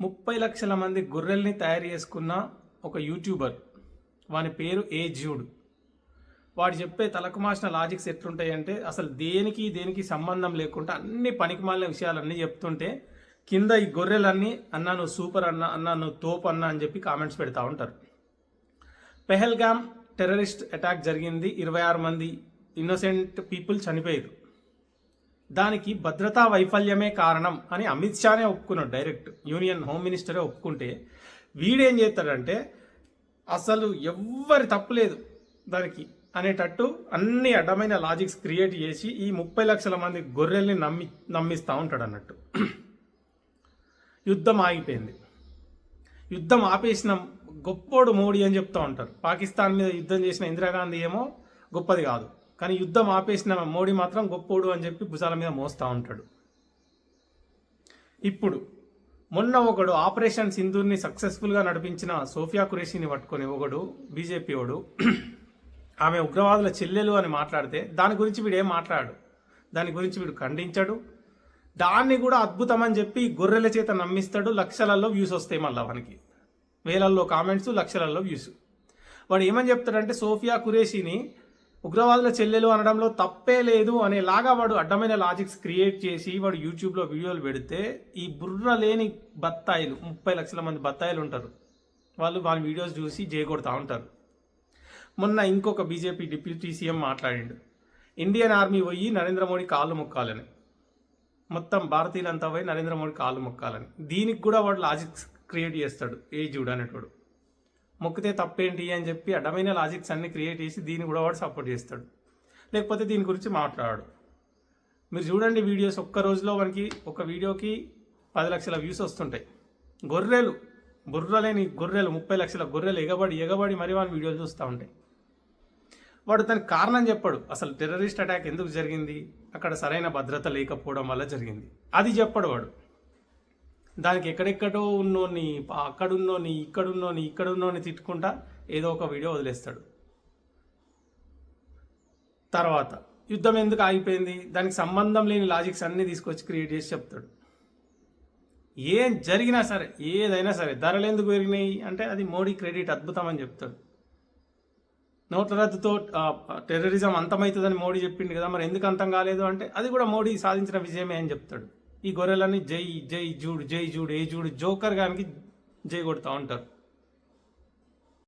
ముప్పై లక్షల మంది గొర్రెల్ని తయారు చేసుకున్న ఒక యూట్యూబర్. వాని పేరు ఏ జ్యూడ్. వాడు చెప్పే తలకు మాసిన లాజిక్స్ ఎట్లుంటాయంటే అసలు దేనికి దేనికి సంబంధం లేకుండా అన్ని పనికిమాలిన విషయాలన్నీ చెప్తుంటే కింద ఈ గొర్రెలన్నీ అన్నా నువ్వు సూపర్ అన్న అన్నా నువ్వు తోపు అన్నా అని చెప్పి కామెంట్స్ పెడతా ఉంటారు. పెహల్గామ్ టెర్రరిస్ట్ అటాక్ జరిగింది. ఇరవై ఆరు మంది ఇన్నోసెంట్ పీపుల్ చనిపోయారు. దానికి భద్రతా వైఫల్యమే కారణం అని అమిత్ షానే ఒప్పుకున్నాడు డైరెక్ట్. యూనియన్ హోమ్ మినిస్టరే ఒప్పుకుంటే వీడేం చేస్తాడంటే అసలు ఎవ్వరి తప్పు లేదు దానికి అనేటట్టు అన్ని అడ్డమైన లాజిక్స్ క్రియేట్ చేసి ఈ ముప్పై లక్షల మంది గొర్రెల్ని నమ్మి నమ్మిస్తూ ఉంటాడు అన్నట్టు. యుద్ధం ఆగిపోయింది. యుద్ధం ఆపేసిన గొప్పోడు మోడీ అని చెప్తూ ఉంటారు. పాకిస్తాన్ మీద యుద్ధం చేసిన ఇందిరాగాంధీ ఏమో గొప్పది కాదు. కానీ యుద్ధం ఆపేసిన మోడీ మాత్రం గొప్పోడు అని చెప్పి భుజాల మీద మోస్తూ ఉంటాడు. ఇప్పుడు మొన్న ఒకడు ఆపరేషన్ సింధూర్ని సక్సెస్ఫుల్గా నడిపించిన సోఫియా కురేషిని పట్టుకొని ఒకడు బీజేపీ వాడు ఆమె ఉగ్రవాదుల చెల్లెలు అని మాట్లాడితే దాని గురించి వీడు ఏం మాట్లాడు? దాని గురించి వీడు ఖండించాడు. దాన్ని కూడా అద్భుతం అని చెప్పి గొర్రెల చేత నమ్మిస్తాడు. లక్షలలో వ్యూస్ వస్తాయి మళ్ళీ వానికి. వేలల్లో కామెంట్స్ లక్షలలో వ్యూస్. వాడు ఏమని చెప్తాడంటే సోఫియా కురేషిని ఉగ్రవాదుల చెల్లెలు అనడంలో తప్పే లేదు అనేలాగా వాడు అడ్డమైన లాజిక్స్ క్రియేట్ చేసి వాడు యూట్యూబ్లో వీడియోలు పెడితే ఈ బుర్ర లేని బత్తాయిలు ముప్పై లక్షల మంది బత్తాయిలు ఉంటారు. వాళ్ళు వాళ్ళ వీడియోస్ చూసి జయకొడతా ఉంటారు. మొన్న ఇంకొక బీజేపీ డిప్యూటీ సీఎం మాట్లాడిండు. ఇండియన్ ఆర్మీ పోయి నరేంద్ర మోడీ కాళ్ళు మొక్కాలని. మొత్తం భారతీయులంతా పోయి నరేంద్ర మోడీ కాళ్ళు మొక్కాలని. దీనికి కూడా వాడు లాజిక్స్ క్రియేట్ చేస్తాడు. ఏ చూడు అనేటోడు. మొక్కితే తప్పేంటి అని చెప్పి అడ్డమైన లాజిక్స్ అన్ని క్రియేట్ చేసి దీన్ని కూడా వాడు సపోర్ట్ చేస్తాడు. లేకపోతే దీని గురించి మాట్లాడాడు. మీరు చూడండి వీడియోస్ ఒక్క రోజులో మనకి ఒక వీడియోకి పది లక్షల వ్యూస్ వస్తుంటాయి. గొర్రెలు బుర్రలేని గొర్రెలు ముప్పై లక్షల గొర్రెలు ఎగబడి ఎగబడి మరి వాళ్ళ వీడియోలు చూస్తూ ఉంటాయి. వాడు దానికి కారణం చెప్పాడు. అసలు టెర్రరిస్ట్ అటాక్ ఎందుకు జరిగింది? అక్కడ సరైన భద్రత లేకపోవడం వల్ల జరిగింది. అది చెప్పాడు వాడు. దానికి ఎక్కడెక్కడో ఉన్నోని అక్కడున్నోని ఇక్కడున్నోని ఇక్కడున్నోని తిట్టుకుంటా ఏదో ఒక వీడియో వదిలేస్తాడు. తర్వాత యుద్ధం ఎందుకు ఆగిపోయింది? దానికి సంబంధం లేని లాజిక్స్ అన్నీ తీసుకొచ్చి క్రియేట్ చేసి చెప్తాడు. ఏం జరిగినా సరే ఏదైనా సరే ధరలు ఎందుకు పెరిగినాయి అంటే అది మోడీ క్రెడిట్ అద్భుతం అని చెప్తాడు. నోట్ల రద్దుతో టెర్రరిజం అంతమవుతుందని మోడీ చెప్పిండు కదా మరి ఎందుకు అంతం కాలేదు అంటే అది కూడా మోడీ సాధించిన విజయమే అని చెప్తాడు. ఈ గొర్రెలన్నీ జై జై జూడు జై జూడు ఏ జూడు జోకర్ గానికి జై కొడుతూ ఉంటారు.